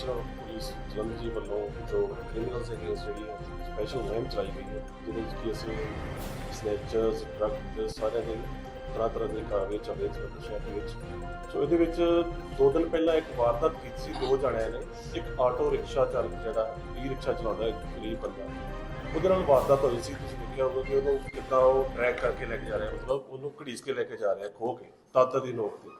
Commissioner police Jalandhar ਜੀ ਵੱਲੋਂ ਜੋ ਕ੍ਰਿਮੀਨਲਸ ਅਗੇਂਸਟ ਜਿਹੜੀ ਹੈ ਸਪੈਸ਼ਲ ਮੁਹਿੰਮ ਚਲਾਈ ਗਈ ਹੈ, ਜਿਹਦੇ ਵਿੱਚ ਕਿ ਅਸੀਂ ਸਨੈਚਰਸ ਡਰੱਗ ਸਾਰਿਆਂ ਦੇ ਤਰ੍ਹਾਂ ਤਰ੍ਹਾਂ ਦੀ ਕਾਰਵਾਈ ਚੱਲ ਰਹੀ ਹੈ ਸ਼ਹਿਰ ਦੇ ਵਿੱਚ। ਸੋ ਇਹਦੇ ਵਿੱਚ ਦੋ ਦਿਨ ਪਹਿਲਾਂ ਇੱਕ ਵਾਰਦਾਤ ਕੀਤੀ ਸੀ, ਦੋ ਜਣਿਆਂ ਨੇ। ਇੱਕ ਆਟੋ ਰਿਕਸ਼ਾ ਚਾਲਕ ਜਿਹੜਾ ਈ ਰਿਕਸ਼ਾ ਚਲਾਉਂਦਾ ਇੱਕ ਗਰੀਬ ਬੰਦਾ। ਉਹਦੇ ਨਾਲ ਵਾਰਦਾਤ ਹੋਈ ਸੀ, ਤੁਸੀਂ ਦੇਖਿਆ ਹੋਊਗਾ ਕਿ ਉਹਨੂੰ ਕਿੱਦਾਂ ਉਹ ਟਰੈਕ ਕਰਕੇ ਲੈ ਕੇ ਜਾ ਰਿਹਾ, ਮਤਲਬ ਉਹਨੂੰ ਘੜੀਸ ਕੇ ਲੈ ਕੇ ਜਾ ਰਿਹਾ ਖੋ ਕੇ ਤੱਤ ਦੀ ਨੋਕ ਤੇ।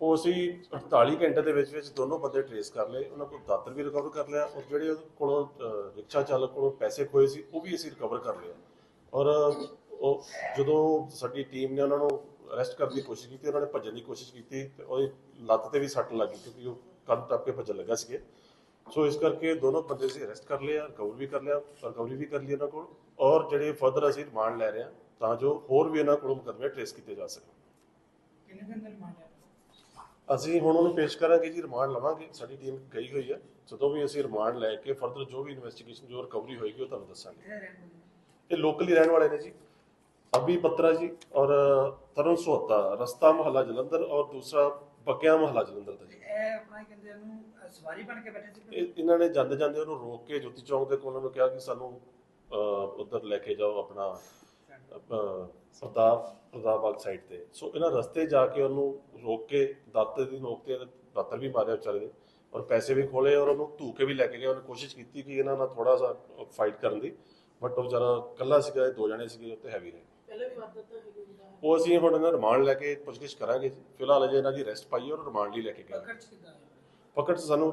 ਉਹ ਅਸੀਂ 48 ਘੰਟੇ ਦੇ ਵਿੱਚ ਵਿੱਚ ਦੋਨੋਂ ਬੰਦੇ ਟਰੇਸ ਕਰ ਲਏ ਉਹਨਾਂ ਕੋਲ ਦਾਤਰ ਵੀ ਰਿਕਵਰ ਕਰ ਲਿਆ ਔਰ ਜਿਹੜੇ ਉਹਦੇ ਕੋਲੋਂ ਅਹ, ਰਿਕਸ਼ਾ ਚਾਲਕ ਕੋਲੋਂ ਪੈਸੇ ਖੋਏ ਸੀ ਉਹ ਵੀ ਅਸੀਂ ਰਿਕਵਰ ਕਰ ਲਿਆ ਔਰ ਉਹ ਜਦੋਂ ਸਾਡੀ ਟੀਮ ਨੇ ਉਹਨਾਂ ਨੂੰ ਅਰੈਸਟ ਕਰਨ ਦੀ ਕੋਸ਼ਿਸ਼ ਕੀਤੀ ਉਹਨਾਂ ਨੇ ਭੱਜਣ ਦੀ ਕੋਸ਼ਿਸ਼ ਕੀਤੀ ਤੇ ਉਹਦੀ ਲੱਤ ਤੇ ਵੀ ਸੱਟ ਲੱਗੀ ਕਿਉਂਕਿ ਉਹ ਕੰਨ ਟੱਪ ਕੇ ਭੱਜਣ ਲੱਗਾ ਸੀਗੇ। ਸੋ ਇਸ ਕਰਕੇ ਦੋਨੋਂ ਬੰਦੇ ਸੀ ਅਰੈਸਟ ਕਰ ਲਿਆ ਰਿਕਵਰ ਵੀ ਕਰ ਲਿਆ ਰਿਕਵਰੀ ਵੀ ਕਰ ਲਈ ਉਹਨਾਂ ਕੋਲ ਔਰ ਜਿਹੜੇ ਫਰਦਰ ਅਸੀਂ ਰਿਮਾਂਡ ਲੈ ਰਹੇ ਹਾਂ ਤਾਂ ਜੋ ਹੋਰ ਵੀ ਇਹਨਾਂ ਕੋਲੋਂ ਮੁਕੱਦਮੇ ਟ੍ਰੇਸ ਕੀਤੇ ਜਾ ਸਕਣ। ਕਿੰਨੇ ਦਿਨ ਦਾ ਰਿਮਾਂਡ ਹੈ? ਅਸੀਂ ਹੁਣ ਉਹਨੂੰ ਪੇਸ਼ ਕਰਾਂਗੇ ਜੀ ਰਿਮਾਂਡ ਲਵਾਂਗੇ। ਸਾਡੀ ਟੀਮ ਗਈ ਹੋਈ ਹੈ ਜਦੋਂ ਵੀ ਅਸੀਂ ਰਿਮਾਂਡ ਲੈ ਕੇ ਫਰਦਰ ਜੋ ਵੀ ਇਨਵੈਸਟੀਗੇਸ਼ਨ ਜੋ ਰਿਕਵਰੀ ਹੋਏਗੀ ਉਹ ਤੁਹਾਨੂੰ ਦੱਸਾਂਗੇ। ਇਹ ਲੋਕਲੀ ਰਹਿਣ ਵਾਲੇ ਨੇ ਜੀ। ਅਭੀ ਪੱਤਰਾ ਜੀ ਔਰ ਤਰੁਣ ਸੋਹਤਾ ਰਸਤਾ ਮਹੱਲਾ ਜਲੰਧਰ ਔਰ ਦੂਸਰਾ ਬਕਿਆ ਮਹੱਲਾ ਜਲੰਧਰ ਦਾ ਜੀ। ਇਹ ਆਪਣਾ ਕਹਿੰਦੇ ਇਹਨੂੰ ਅਹ ਸਵਾਰੀ ਬਣ ਕੇ ਬੈਠੇ ਸੀ ਇਹ- ਇਹਨਾਂ ਨੇ ਜਾਂਦੇ ਜਾਂਦੇ ਉਹਨੂੰ ਰੋਕ ਕੇ ਜੋਤੀ ਚੌਂਕ ਦੇ ਕੋਲ ਉਹਨਾਂ ਨੂੰ ਕਿਹਾ ਕਿ ਸਾਨੂੰ ਉਧਰ ਲੈ ਕੇ ਜਾਓ ਆਪਣਾ ਪ੍ਰਤਾਪ ਪ੍ਰਤਾਪਬਾਗ ਸਾਈਡ ਤੇ। ਸੋ ਇਹਨਾਂ ਰਸਤੇ ਜਾ ਕੇ ਉਹਨੂੰ ਰੋਕ ਕੇ ਦਾਤੇ ਦੀ ਨੋਕ ਤੇ ਦਾਤਰ ਵੀ ਮਾਰਿਆ ਵਿਚਾਰੇ ਦੇ ਔਰ ਪੈਸੇ ਵੀ ਖੋਲੇ ਔਰ ਉਹਨੂੰ ਧੂ ਕੇ ਵੀ ਲੈ ਕੇ ਗਏ। ਉਹਨੇ ਕੋਸ਼ਿਸ਼ ਕੀਤੀ ਕਿ ਇਹਨਾਂ ਨਾਲ ਥੋੜਾ ਸਾ ਫਾਈਟ ਕਰਨ ਦੀ ਬਟ ਉਹ ਵਿਚਾਰਾ ਇਕੱਲਾ ਸੀਗਾ ਇਹ ਦੋ ਜਣੇ ਸੀਗੇ ਉੱਤੇ ਹੈਵੀ ਰਹੇ। ਪਹਿਲਾਂ ਵੀ ਵਾਰਦਾਤ ਤਾਂ ਹੈਗੀ ਹੁੰਦਾ ਹੈ ਉਹ ਅਸੀਂ ਹੁਣ ਇਹਨਾਂ ਰਿਮਾਂਡ ਲੈ ਕੇ ਪੁੱਛਗਿੱਛ ਕਰਾਂਗੇ। ਫਿਲਹਾਲ ਅਜੇ ਇਹਨਾਂ ਦੀ ਅਰੈਸਟ ਪਾਈ ਔਰ ਰਿਮਾਂਡ ਲਈ ਲੈ ਕੇ ਗਏ। ਪਕੜ ਸਾਨੂੰ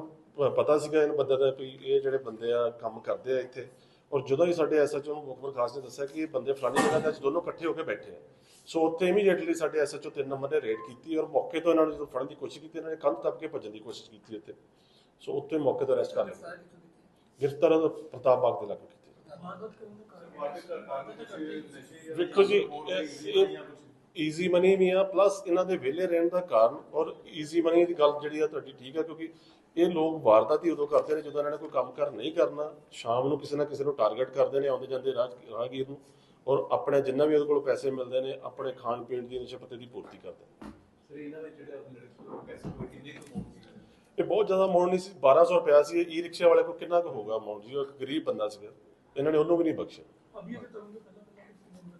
ਪਤਾ ਸੀਗਾ ਇਹਨਾਂ ਬੰਦੇ ਦਾ ਵੀ ਇਹ ਜਿਹੜੇ ਬੰਦੇ ਆ ਕੰਮ ਕਰਦੇ ਆ ਇੱਥੇ। ਔਰ ਜਦੋਂ ਹੀ ਸਾਡੇ ਐਸਐਚਓ ਨੂੰ ਮੁਖਬਰ ਖਾਸ ਨੇ ਦੱਸਿਆ ਕਿ ਇਹ ਬੰਦੇ ਫਲਾਣੀ ਜਗ੍ਹਾ ਤੇ ਅੱਜ ਦੋਨੋਂ ਇਕੱਠੇ ਹੋ ਕੇ ਬੈਠੇ ਆ। ਸੋ ਉੱਥੇ ਇਮੀਡੀਏਟਲੀ ਸਾਡੇ ਐਸਐਚਓ ਤਿੰਨ ਨੰਬਰ ਨੇ ਰੇਡ ਕੀਤੀ ਔਰ ਮੌਕੇ ਤੋਂ ਇਹਨਾਂ ਨੂੰ ਜਦੋਂ ਫੜਨ ਦੀ ਕੋਸ਼ਿਸ਼ ਕੀਤੀ ਇਹਨਾਂ ਨੇ ਕੰਧ ਟੱਪ ਕੇ ਭੱਜਣ ਦੀ ਕੋਸ਼ਿਸ਼ ਕੀਤੀ ਉੱਥੇ। ਸੋ ਉੱਥੇ ਮੌਕੇ ਤੋਂ ਅਰੈਸਟ ਕਰ ਲਿਆ। ਗ੍ਰਿਫਤਾਰ ਉਹ ਪ੍ਰਤਾਪ ਬਾਗ ਦੇ ਲਾਗੇ ਕੀਤੀ। ਵੇਖੋ ਜੀ ਈਜ਼ੀ ਮਨੀ ਵੀ ਆ ਪਲੱਸ ਇਹਨਾਂ ਦੇ ਵਿਹਲੇ ਰਹਿਣ ਦਾ ਕਾਰਨ ਔਰ ਈਜ਼ੀ ਮਨੀ ਦੀ ਗੱਲ ਜਿਹੜੀ ਆ ਤੁਹਾਡੀ ਠੀਕ ਆ ਕਿਉਂਕਿ ਇਹ ਲੋਕ ਵਾਰਦਾਤ ਹੀ ਉਦੋਂ ਕਰਦੇ ਨੇ ਜਦੋਂ ਇਹਨਾਂ ਨੇ ਕੋਈ ਕੰਮ ਕਰ ਨਹੀਂ ਕਰਨਾ ਸ਼ਾਮ ਨੂੰ ਕਿਸੇ ਨਾ ਕਿਸੇ ਨੂੰ ਟਾਰਗੇਟ ਕਰਦੇ ਨੇ ਆਉਂਦੇ ਜਾਂਦੇ ਰਾਹ ਰਾਹਗੀਰ ਨੂੰ ਔਰ ਆਪਣੇ ਜਿੰਨਾ ਵੀ ਉਹਦੇ ਕੋਲ ਪੈਸੇ ਮਿਲਦੇ ਨੇ ਆਪਣੇ ਖਾਣ ਪੀਣ ਦੀ ਨਸ਼ੇ ਪੱਤੇ ਦੀ ਪੂਰਤੀ ਕਰਦੇ ਨੇ। ਸਰ ਇਹਨਾਂ ਦੇ ਜਿਹੜੇ ਆਪਣੇ ਲੜਕੇ ਕੋਲ ਪੈਸੇ ਕੋਈ ਕਿੰਨੇ ਕੁ ਹੋਣਗੇ? ਇਹ ਬਹੁਤ ਜ਼ਿਆਦਾ ਅਮਾਉਂਟ ਨਹੀਂ ਸੀ 1200 ਰੁਪਿਆ ਸੀ ਈ ਰਿਕਸ਼ਾ ਵਾਲੇ ਕੋਲ ਕਿੰਨਾ ਕੁ ਹੋਗਾ ਅਮਾਉਂਟ ਜੀ ਉਹ ਇੱਕ ਗਰੀਬ ਬੰਦਾ ਸੀਗਾ ਇਹਨਾਂ ਨੇ ਉਹਨੂੰ ਵੀ ਨਹੀਂ ਬਖਸ਼ਿਆ। ਅਭੀ ਅਭੀ ਤਰੰਗੇ ਪਹਿਲਾਂ ਪਹਿਲਾਂ ਕਿੰਨੇ ਨੰਬਰ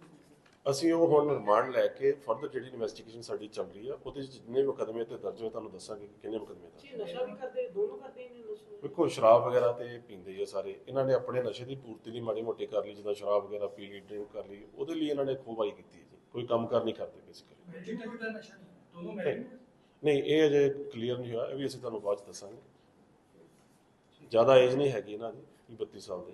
ਅਸੀਂ ਉਹ ਹੁਣ ਰਿਮਾਂਡ ਲੈ ਕੇ ਫਰਦਰ ਜਿਹੜੀ ਇਨਵੈਸਟੀਗੇਸ਼ਨ ਸਾਡੀ ਚੱਲ ਰਹੀ ਆ ਉਹਦੇ 'ਚ ਜਿੰਨੇ ਵੀ ਮੁਕੱਦਮੇ ਤੇ ਦਰਜ ਹੋਏ ਤੁਹਾਨੂੰ ਦੱਸਾਂਗੇ ਕਿ ਕਿੰਨੇ ਮੁਕੱਦਮੇ ਦਾ ਜੀ ਨਸ਼ਾ ਵੀ ਕਰਦੇ ਦੋਨੋਂ ਕਰਦੇ ਨੇ ਨਸ਼ਾ। ਵੇਖੋ ਸ਼ਰਾਬ ਵਗੈਰਾ ਤੇ ਪੀਂਦੇ ਹੀ ਆ ਸਾਰੇ। ਇਹਨਾਂ ਨੇ ਆਪਣੇ ਨਸ਼ੇ ਦੀ ਪੂਰਤੀ ਦੀ ਮਾੜੀ ਮੋਟੀ ਕਰ ਲਈ ਜਿੱਦਾਂ ਸ਼ਰਾਬ ਵਗੈਰਾ ਪੀ ਲਈ ਡਰਿੰਕ ਕਰ ਲਈ ਉਹਦੇ ਲਈ ਇਹਨਾਂ ਨੇ ਖੂਬਾਈ ਕੀਤੀ ਹੈ ਜੀ। ਕੋਈ ਕੰਮ ਕਰ ਨਹੀਂ ਕਰਦੇ ਬੇਸਿਕਲੀ ਚਿੱਟਾ ਚਿੱਟਾ ਨਸ਼ਾ ਨਹੀਂ ਦੋਨੋਂ ਮੈਰਿਡ ਨਹੀਂ ਇਹ ਅਜੇ ਕਲੀਅਰ ਨਹੀਂ ਹੋਇਆ ਇਹ ਵੀ ਅਸੀਂ ਤੁਹਾਨੂੰ ਬਾਅਦ ਚ ਦੱਸਾਂਗੇ। ਜ਼ਿਆਦਾ ਏਜ ਨਹੀਂ ਹੈਗੀ ਇਹਨਾਂ ਦੀ 32 ਸਾਲ ਦੇ।